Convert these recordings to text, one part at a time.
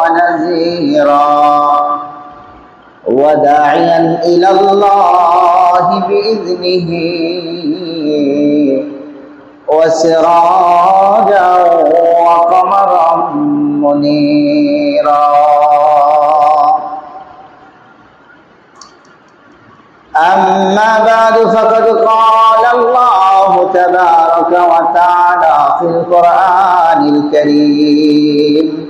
ونذيرا وداعيا إلى الله بإذنه وسراجا وقمرا منيرا. أما بعد فقد قال الله تبارك وتعالى في القرآن الكريم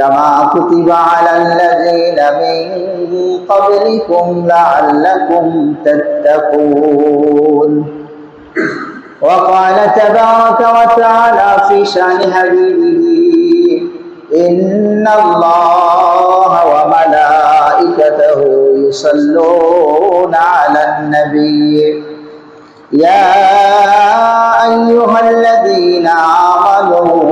كما كتب على الذين من قبلكم لعلكم تتقون. وقال تبارك وتعالى في شأن حبيبه إن الله وملائكته يصلون على النبي. يا أيها الذين آمنوا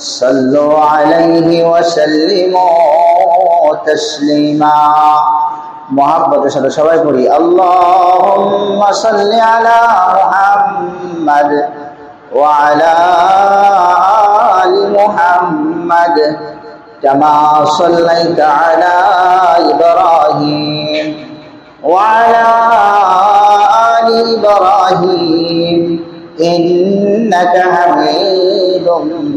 صلوا عليه وسلموا تسليما محبت সাথে সবাই পড়ি اللهم صل على محمد وعلى آل محمد كما صليت على إبراهيم وعلى آل إبراهيم إنك حميد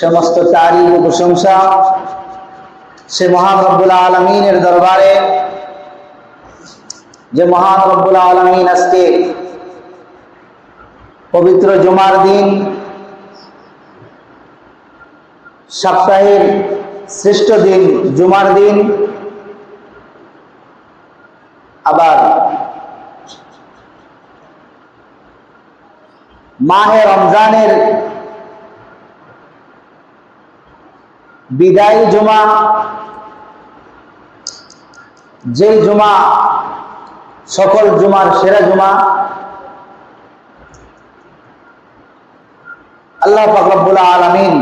সমস্ত তারিখ প্রশংসা সে মহান রব্বুল আলমিনের দরবারে, যে মহান রব্বুল আলমিন আজকে পবিত্র জমার দিন, সপ্তাহের শ্রেষ্ঠ দিন জুমার দিন, আবার মাহে রমজানের বিদায়ী জুমা। যেই জুমা, সকল জুমার সেরা জুমা। আল্লাহ ফাকরাবুল আলমিন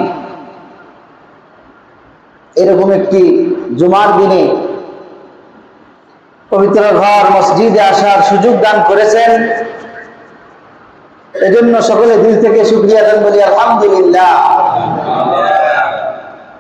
এরকম একটি জুমার দিনে পবিত্র ঘর, মসজিদে আসার সুযোগ দান করেছেন। এজন্য সকলে দিল থেকে শুক্রিয়া দান বলি আলহামদুলিল্লাহ।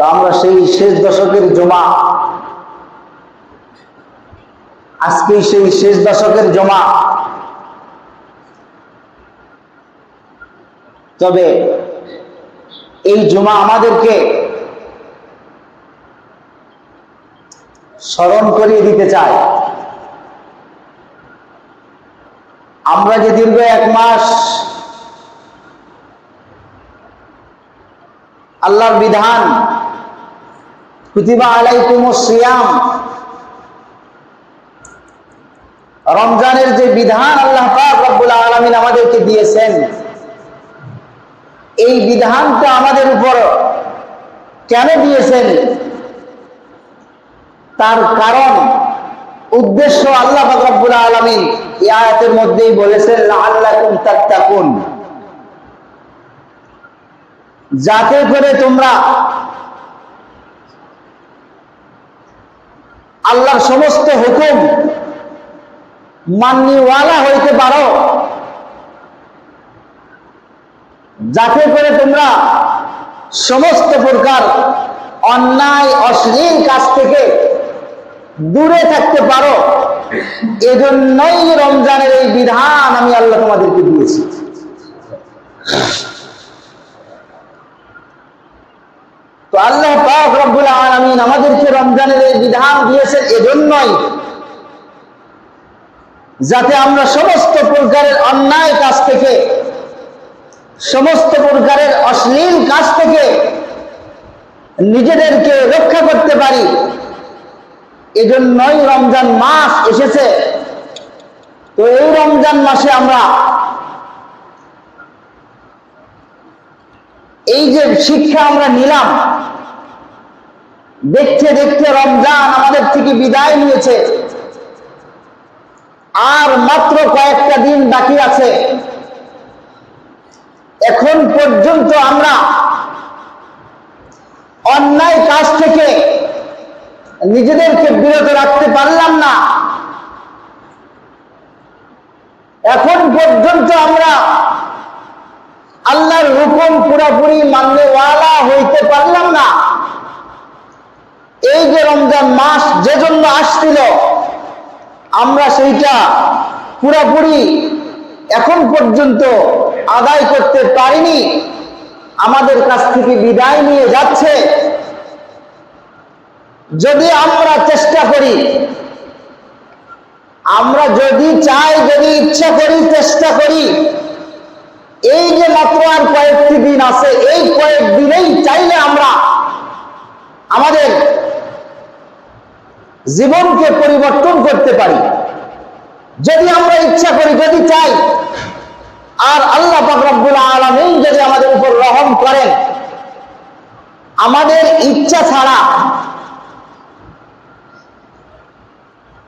তো আমরা সেই শেষ দশকের জমা। আজকে সেই শেষ দশকের জমা। তবে এই জমা আমাদেরকে স্মরণ করিয়ে দিতে চায়। আমরা যে দীর্ঘ এক মাস আল্লাহর বিধান কুতিবা আলাইকুম সিয়াম রমজানের যে বিধান আল্লাহ রব্বুল আলামিন আমাদেরকে দিয়েছেন, এই বিধানটা আমাদের উপর কেন দিয়েছেন? তার কারণ, উদ্দেশ্য আল্লাহ রব্বুল আলামিন এই আয়াতের মধ্যেই বলেছেন, লাআল্লাকুম তাত্তাকুন। যাতে করে তোমরা আল্লাহর সমস্ত হুকুম মান্যওয়ালা হইতে পারো। যাতে করে তোমরা সমস্ত প্রকার অন্যায়, অশ্লীল কাজ থেকে দূরে থাকতে পারো। এজন্যই রমজানের এই বিধান আমি আল্লাহ তোমাদেরকে দিয়েছি। তো আল্লাহ পাক রব্বুল আলামিন আমাদেরকে রমজানের এই বিধান দিয়েছেন এজন্যই যাতে আমরা সমস্ত প্রকারের অন্যায় কাজ থেকে, সমস্ত প্রকারের অশ্লীল কাজ থেকে নিজেদেরকে রক্ষা করতে পারি। এজন্যই রমজান মাস এসেছে। তো এই রমজান মাসে আমরা এই যে শিক্ষা আমরা নিলাম, দেখতে দেখতে রমজান আমাদের থেকে বিদায় নিয়েছে। আর মাত্র কয়েকটা দিন বাকি আছে। এখন পর্যন্ত আমরা অন্যায় কাজ থেকে নিজেদেরকে বিরত রাখতে পারলাম না। এখন পর্যন্ত আমরা আল্লাহর হুকুম পুরাপুরি মাননেওয়ালা হইতে পারলাম না। এই যে রমজান মাস যে জন্য আসছিল, আমরা সেইটা পুরাপুরি এখন পর্যন্ত আদায় করতে পারিনি। আমাদের কাছ থেকে বিদায় নিয়ে যাচ্ছে। যদি আমরা চেষ্টা করি, আমরা যদি চাই, যদি ইচ্ছা করি, চেষ্টা করি এই যে মাত্র আর কয়েকটি দিন আছে, এই কয়েক দিনেই চাইলে আমরা আমাদের জীবনকে পরিবর্তন করতে পারি। যদি আমরা ইচ্ছা করি, যদি চাই, আর আল্লাহ রব্বুল আলমিন যদি আমাদের উপর রহম করেন, আমাদের ইচ্ছা ছাড়া,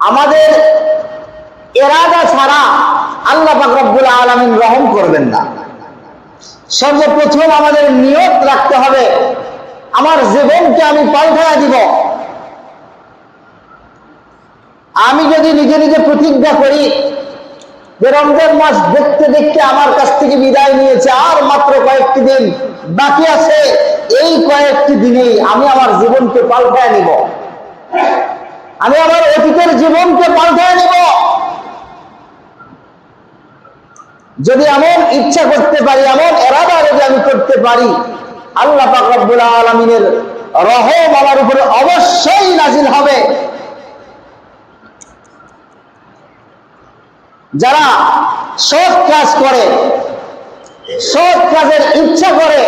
আমাদের এরাদা ছাড়া আল্লাহ রব্বুল আলমিন রহম করবেন না। সর্বপ্রথম আমাদের নিয়ত রাখতে হবে। আমার জীবনকে আমি পাল্টায়া দিব। আমি যদি নিজে নিজে প্রতিজ্ঞা করি যে রমজান মাস দেখতে দেখতে আমার কাছ থেকে বিদায় নিয়েছে, আর মাত্র কয়েকটি দিন বাকি আছে, এই কয়েকটি দিনেই আমি আমার জীবনকে পাল্টায় নিব। আমি আমার অতীতের জীবনকে পাল্টায় নিব। যদি এমন ইচ্ছা করতে পারি, এমন এরাদা যদি আমি করতে পারি, আল্লাহ পাক রব্বুল আলমিনের রহম আমার উপরে অবশ্যই নাজিল হবে। যারা সৎ কাজ করে, সৎ কাজের ইচ্ছা করে,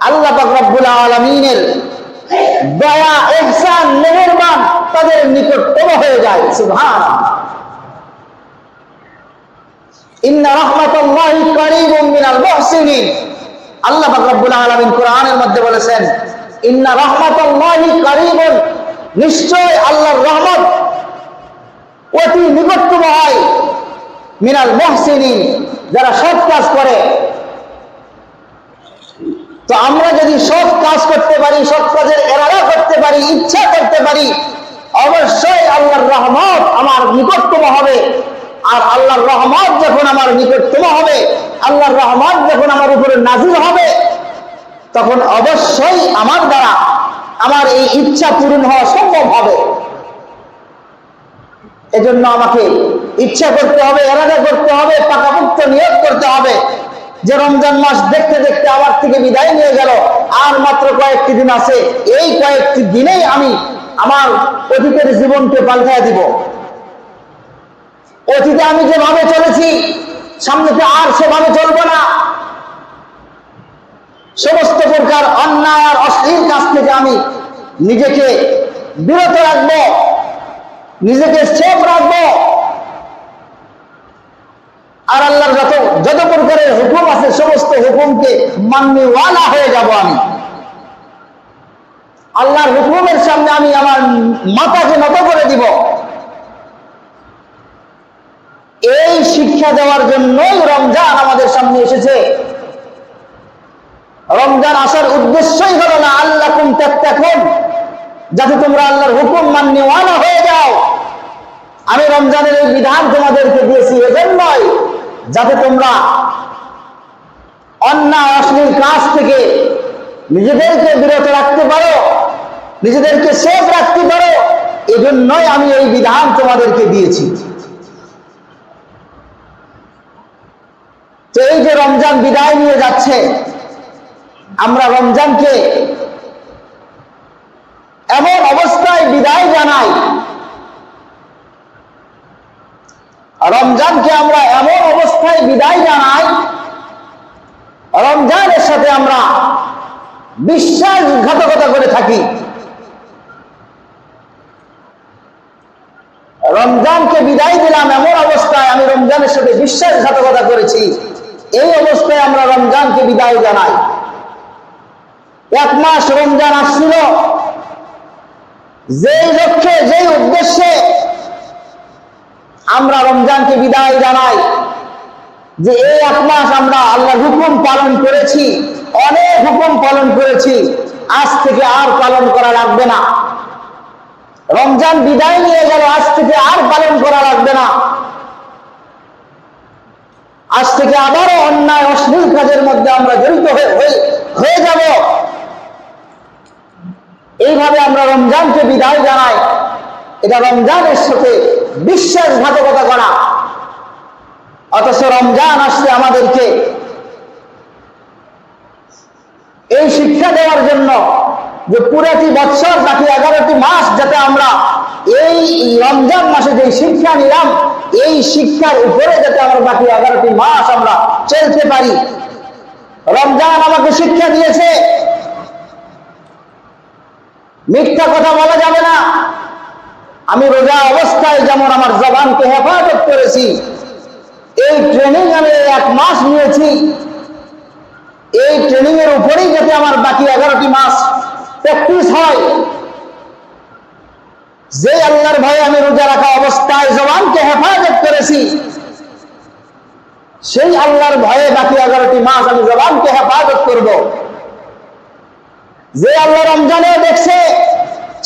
আল্লাহ রব্বুল আলমিনের দয়া, এহসান, মেহরবান তাদের নিকটতম হয়ে যায়। সুভান ইন্না আল্লাহ আলামিন কোরআনের মধ্যে বলেছেন, ইন্না আল্লাহর রহমত অতি যারা সৎ কাজ করে। তো আমরা যদি সৎ কাজ করতে পারি, সৎ কাজের এরাদা করতে পারি, ইচ্ছা করতে পারি, অবশ্যই আল্লাহর রহমত আমার নিকটতম হবে। আর আল্লাহর রহমত যখন আমার নিকটতম হবে, আল্লাহর রহমত যখন আমার উপরে নাজিল হবে, তখন অবশ্যই আমার দ্বারা আমার এই ইচ্ছা পূরণ হওয়া সম্ভব হবে। এজন্য আমাকে ইচ্ছা করতে হবে, এরাদা করতে হবে, পাকাপুক্ত নিয়োগ করতে হবে। যে রমজান মাস দেখতে দেখতে আমার থেকে বিদায় নিয়ে গেল, আর মাত্র কয়েকটি দিন আছে, এই কয়েকটি দিনেই আমি আমার অতীতের জীবনকে পাল্টায় দিব। অতীতে আমি যেভাবে চলেছি সামনেতে আর সেভাবে চলবো না। সমস্ত প্রকার অন্যায় আর অশ্লীল কাজ থেকে আমি নিজেকে বিরত রাখব, নিজেকে সেফ রাখব। আর আল্লাহর যত যত প্রকারের হুকুম আছে, সমস্ত হুকুমকে মান্যওয়ালা হয়ে যাব আমি। আল্লাহর হুকুমের সামনে আমি আমার মাথাকে নত করে দিব। এই শিক্ষা দেওয়ার জন্যই রমজান আমাদের সামনে এসেছে। রমজান আসার উদ্দেশ্যই হলো না আল্লাহ কুম ত্যাগ যাতে তোমরা আল্লাহর হুকুম মান্যওয়ালা হয়ে যাও। আমি রমজানের এই বিধান তোমাদেরকে দিয়েছি এজন্যই যাতে তোমরা অন্যায় অশ্লীল কাজ থেকে নিজেদেরকে বিরত রাখতে পারো, নিজেদেরকে সেফ রাখতে পারো, এজন্যই আমি এই বিধান তোমাদেরকে দিয়েছি তো এই যে রমজান বিদায় নিয়ে যাচ্ছে। আমরা রমজানকে এমন অবস্থায় বিদায় জানাই। রমজানকে আমরা এমন অবস্থায় বিদায় জানাই, রমজানের সাথে আমরা বিশ্বাসঘাতকতা করে থাকি। রমজানকে বিদায় দিলাম এমন অবস্থায় আমি রমজানের সাথে বিশ্বাসঘাতকতা করেছি। এই অবস্থায় আমরা রমজানকে বিদায় জানাই। এক মাস রমজান আসছিল। যেই লক্ষ্যে, যেই উদ্দেশ্যে আমরা রমজানকে বিদায় জানাই, যে এই এক মাস আমরা আল্লাহ হুকুম পালন করেছি, অনেক হুকুম পালন করেছি, আজ থেকে আর পালন করা লাগবে না। রমজান বিদায় নিয়ে গেল, আজ থেকে আর পালন করা লাগবে না। আজ থেকে আবারও অন্যায়, অশ্লীল কাজের মধ্যে আমরা জড়িত হয়ে যাব। এইভাবে আমরা রমজানকে বিদায় জানাই। এটা রমজানের সাথে বিশ্বাসঘাতকতা করা। অথচ রমজান আসছে আমাদেরকে এই শিক্ষা দেওয়ার জন্য যে পুরাটি বৎসর, বাকি এগারোটি মাস যাতে আমরা এই রমজান মাসে যে শিক্ষা নিলাম এই শিক্ষার উপরে যাতে আমরা বাকি এগারোটি মাস আমরা চলতে পারি। রমজান আমাকে শিক্ষা দিয়েছে। মিথ্যা কথা বলা যাবে না। আমি রোজা অবস্থায় যেমন আমার জবানকে হেফাজত করেছি, এই ট্রেনিং আমি এক মাস নিয়েছি। এই ট্রেনিং এর উপরেই যাতে আমার বাকি এগারোটি মাস প্র্যাকটিস হয়। যে আল্লাহর ভয়ে আমি রোজা রাখা অবস্থায় জবানকে হেফাজত করেছি, সেই আল্লাহর ভয়ে বাকি এগারোটি মাস আমি জবানকে হেফাজত করব। যে আল্লাহ রমজানেও দেখছে,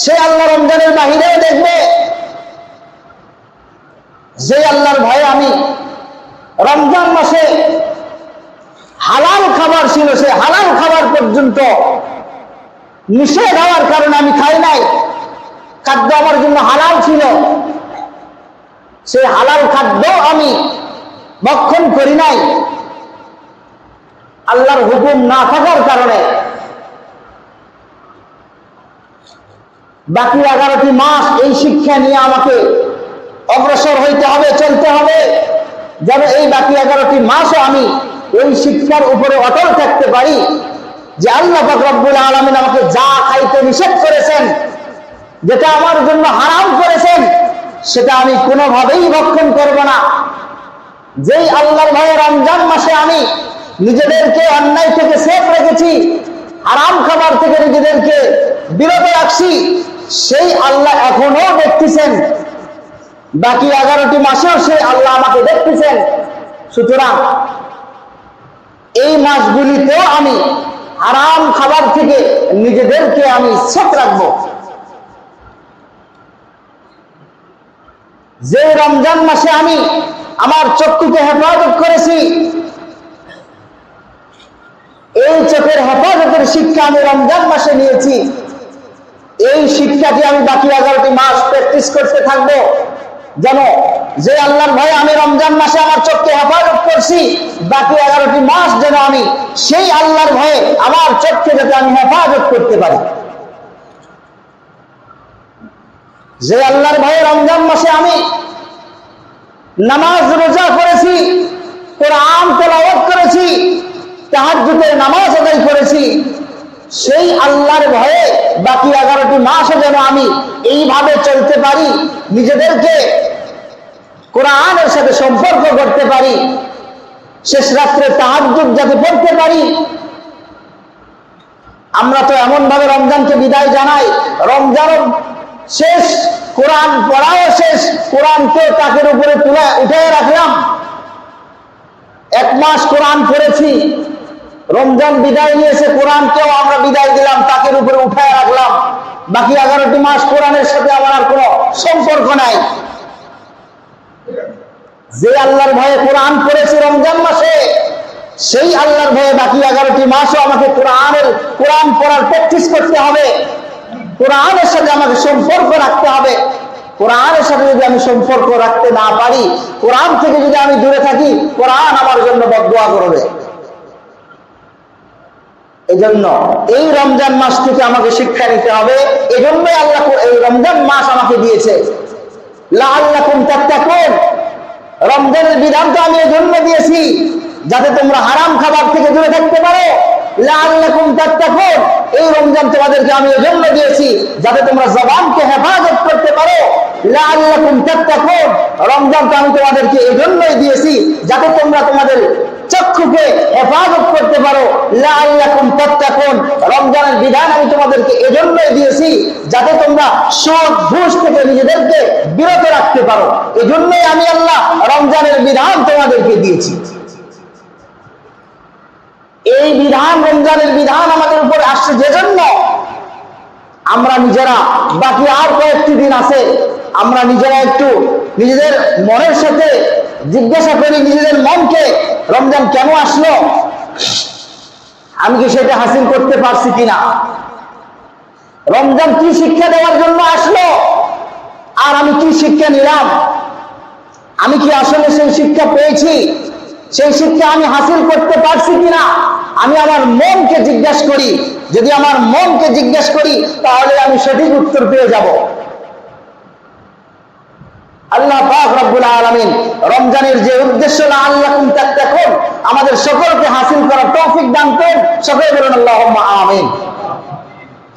সে আল্লাহ রমজানের বাহিরেও দেখবে। যে আল্লাহর ভয়ে আমি রমজান মাসে হালাল খাবার ছিল, সে হালাল খাবার পর্যন্ত নিষেধ হওয়ার কারণে আমি খাই নাই। খাদ্য আমার জন্য হালাল ছিল। সেই হালাল খাদ্য আমি ভক্ষণ করি নাই। আল্লাহর হুকুম না থাকার কারণে বাকি এগারোটি মাস এই শিক্ষা নিয়ে আমাকে অগ্রসর হইতে হবে, চলতে হবে, যেন এই বাকি এগারোটি মাসও আমি ওই শিক্ষার উপরে অটল থাকতে পারি যে আল্লাহ ফকরবুল আলমিন আমাকে যা খাইতে নিষেধ করেছেন যেটা আমার জন্য হারাম করেছেন, সেটা আমি কোনোভাবেই ভক্ষণ করব না। যেই আল্লাহর ভয়ে রমজান মাসে আমি নিজেদেরকে অন্যায় থেকে সেফ রেখেছি আরাম খাবার থেকে নিজেদেরকে বিরত রাখছি, সেই আল্লাহ এখনও দেখতেছেন। বাকি এগারোটি মাসেও সেই আল্লাহ আমাকে দেখতেছেন। সুতরাং এই মাসগুলিতেও আমি আরাম খাবার থেকে নিজেদেরকে আমি সেফ রাখব। যে রমজান মাসে আমি আমার চক্ষুকে হেফাজত করেছি, এই চোখের হেফাজতের শিক্ষা আমি রমজান মাসে নিয়েছি। এই শিক্ষাকে আমি বাকি এগারোটি মাস প্র্যাকটিস করতে থাকব। যেন যে আল্লাহর ভয়ে আমি রমজান মাসে আমার চোখকে হেফাজত করছি, বাকি এগারোটি মাস যেন আমি সেই আল্লাহর ভয়ে আমার চোখকে যাতে আমি হেফাজত করতে পারি। যে আল্লাহর ভয়ে রমজান মাসে আমি নামাজ রোজা করেছি, কোরআন তেলাওয়াত করেছি, তাহাজ্জুদের নামাজ আদায় করেছি, সেই আল্লাহর ভয়ে বাকি এগারোটি মাসও যেন আমি এইভাবে চলতে পারি, নিজেদেরকে কোরআনের সাথে সম্পর্ক করতে পারি, শেষ রাত্রে তাহাজ্জুদ যাতে পড়তে পারি। আমরা তো এমনভাবে রমজানকে বিদায় জানাই রমজানও শেষ, কোরআন পড়াও শেষ, কোরআনকে তাকের উপরে তুলে উঠে রাখলাম। এক মাস কোরআন পড়েছি, রমজান বিদায় নিয়েছে, কোরআনকেও আমরা বিদায় দিলাম, তাকের উপরে উঠায় রাখলাম। বাকি এগারোটি মাস কোরআনের সাথে আমার আর কোনো সম্পর্ক নাই। যে আল্লাহর ভয়ে কোরআন পড়েছি রমজান মাসে, সেই আল্লাহর ভয়ে বাকি এগারোটি মাসও আমাকে কোরআনের, কোরআন পড়ার প্র্যাকটিস করতে হবে। কোরআনের সাথে আমাকে সম্পর্ক রাখতে হবে। কোরআনের সাথে যদি আমি সম্পর্ক রাখতে না পারি, কোরআন থেকে যদি আমি দূরে থাকি, কোরআন আমার জন্য বদোয়া করবে। এজন্য এই রমজান মাস থেকে আমাকে শিক্ষা নিতে হবে। এজন্যই আল্লাহ এই রমজান মাস আমাকে দিয়েছে। রমজানের বিধান তো আমি এজন্য দিয়েছি, যাতে তোমরা হারাম খাবার থেকে দূরে থাকতে পারো। লাআল্লাকুম তাত্তাকুন। এই রমজান তোমাদেরকে আমি এজন্য দিয়েছি যাতে তোমরা জবানকে হেফাজত করতে পারো। লাআল্লাকুম তাত্তাকুন। রমজান তো আমি তোমাদেরকে এজন্যই দিয়েছি যাতে তোমরা তোমাদের চক্ষুকে হেফাজত করতে পারো। লাআল্লাকুম তাত্তাকুন। রমজানের বিধান আমি তোমাদেরকে এজন্যই দিয়েছি যাতে তোমরা সুদ ঘুষ থেকে নিজেদেরকে বিরত রাখতে পারো। এজন্যই আমি আল্লাহ রমজানের বিধান তোমাদেরকে দিয়েছি। এই বিধান, রমজানের বিধান আমাদের উপরে আসছে যে জন্য আমরা নিজেরা বাকি আর কয়েকটি দিন আছে, আমরা নিজেরা একটু নিজেদের মনের সাথে জিজ্ঞাসা করি নিজেদের মনকে, রমজান কেন আসলো? আমি কি সেটা হাসিল করতে পারছি কিনা? রমজান কি শিক্ষা দেওয়ার জন্য আসলো? আর আমি কি শিক্ষা নিলাম? আমি কি আসলে সেই শিক্ষা পেয়েছি? সেই শিক্ষা আমি হাসিল করতে পারছি কিনা? আমি আমার মনকে জিজ্ঞাসা করি। যদি আমার মনকে জিজ্ঞাসা করি, তাহলে আমি সঠিক উত্তর পেয়ে যাব। আল্লাহ রব্বুল আলামিন রমজানের যে উদ্দেশ্য আল্লাহ তাত্তাকুন, আমাদের সকলকে হাসিল করার তৌফিক দান করেন। সকলে বলুন, আল্লাহুম্মা আমিন।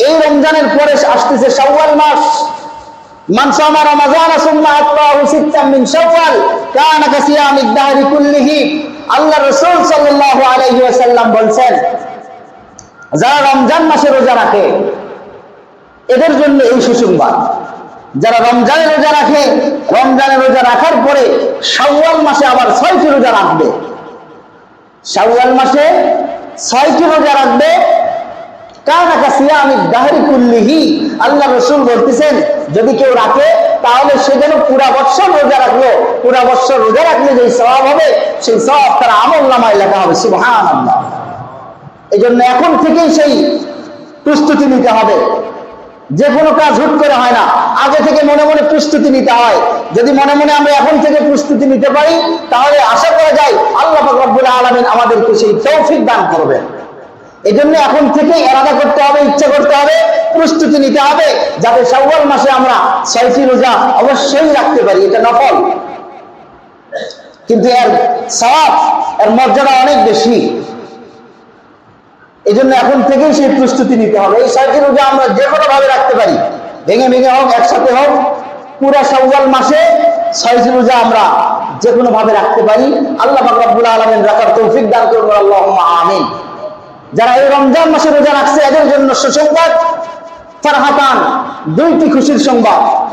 এই রমজানের পরে আসতেছে শাওয়াল মাস। من صام رمضان ثم أتبعه ستا من شوال كان كصيام الدهر كله আল্লাহ রসুল সাল্লাল্লাহু আলাইহি ওয়াসাল্লাম বলছেন যারা রমজান মাসে রোজা রাখে এদের জন্য এই সুসংবাদ যারা রমজানের রোজা রাখে রমজানের রোজা রাখার পরে শাওয়াল মাসে আবার ছয়টি রোজা রাখবে শাওয়াল মাসে ছয়টি রোজা রাখবে আল্লাহ রসুল বলতেছেন, যদি কেউ রাখে, তাহলে সে যেন রাখল। যে হবে, সেই তার লেখা হবে আল্লাহ এই জন্য এখন থেকেই সেই প্রস্তুতি নিতে হবে। যে কোনো কাজ হুট করে হয় না। আগে থেকে মনে মনে প্রস্তুতি নিতে হয়। যদি মনে মনে আমরা এখন থেকে প্রস্তুতি নিতে পারি, তাহলে আশা করা যায় আল্লাহ আলমিন আমাদেরকে সেই তৌফিক দান করবেন। এই জন্য এখন থেকে এরাদা করতে হবে, ইচ্ছা করতে হবে, প্রস্তুতি নিতে হবে, যাতে শাওয়াল মাসে আমরা ছয়টি রোজা অবশ্যই রাখতে পারি, এটা নফল। কিন্তু এর সওয়াব, এর মর্যাদা অনেক বেশি। এই জন্য এখন থেকেই সেই প্রস্তুতি নিতে হবে। এই ছয়টি রোজা আমরা যে কোনো ভাবে রাখতে পারি। ভেঙে ভেঙে হোক, একসাথে হোক, পুরা শাওয়াল মাসে ছয়টি রোজা আমরা যে কোনো ভাবে রাখতে পারি। আল্লাহ রব্বুল আলমিন রাখার তৌফিক দান করব আল্লাহ আমিন। যারা এই রমজান মাসে রোজা রাখছে, এদের জন্য সুসংবাদ, ফারহাতান, দুইটি খুশির সংবাদ।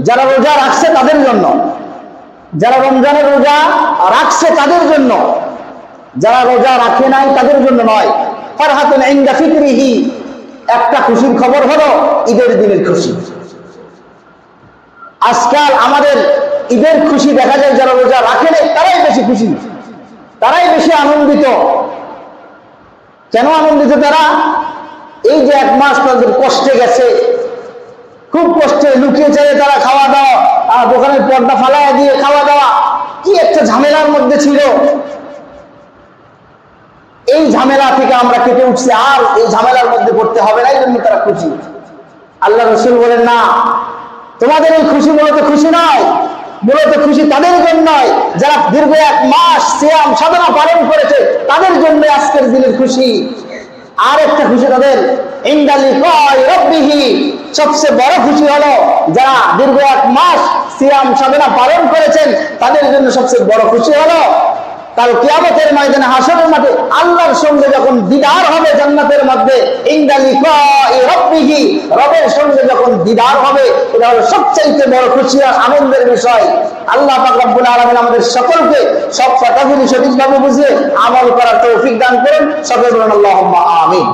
যারা রোজা রাখছে তাদের জন্য। যারা রমজানের রোজা রাখছে তাদের জন্য। যারা রোজা রাখে নাই তাদের জন্য নয়। ফারহাতুন ইনদা ফিতরিহি একটা খুশির খবর হলো ঈদের দিনের খুশি। আজকাল আমাদের ঈদের খুশি দেখা যায়, যারা রোজা রাখে নাই, তারাই বেশি খুশি। তারাই বেশি আনন্দিত। কেন আনন্দিত তারা? এই যে এক মাস তাদের কষ্টে গেছে খুব কষ্টে লুকিয়ে চাইলে তারা খাওয়া দাওয়া আহ, দোকানের পর্দা ফালাইয়া দিয়ে খাওয়া দাওয়া কি একটা ঝামেলার মধ্যে ছিল। এই ঝামেলা থেকে আমরা কেটে উঠছি আর এই ঝামেলার মধ্যে পড়তে হবে না এই জন্য তারা খুশি। আল্লাহ রসুল বলেন না তোমাদের এই খুশি মূলত খুশি নয় মূলত খুশি তাদের জন্যই। যারা দীর্ঘ এক মাস সিয়াম সাধনা পালন করেছে, তাদের জন্য আজকের দিনের খুশি। আর একটা খুশি তাদের, ইন্দালি রব্বিহি। সবচেয়ে বড় খুশি হলো, যারা দীর্ঘ এক মাস সিয়াম সাধনা পালন করেছেন, তাদের জন্য সবচেয়ে বড় খুশি হলো কাল কিয়ামতের ময়দানে হাসরের মাঠে আল্লাহর সঙ্গে যখন দিদার হবে জান্নাতের মধ্যে রবের সঙ্গে যখন দিদার হবে, এটা হলো সবচাইতে বড় খুশি আর আনন্দের বিষয়। আল্লাহ পাকবুল আলমিন আমাদের সকলকে সব কথাগুলি সঠিকভাবে বুঝে আমল করার তৌফিক দান করেন। সকল আল্লাহুম্মা আমিন।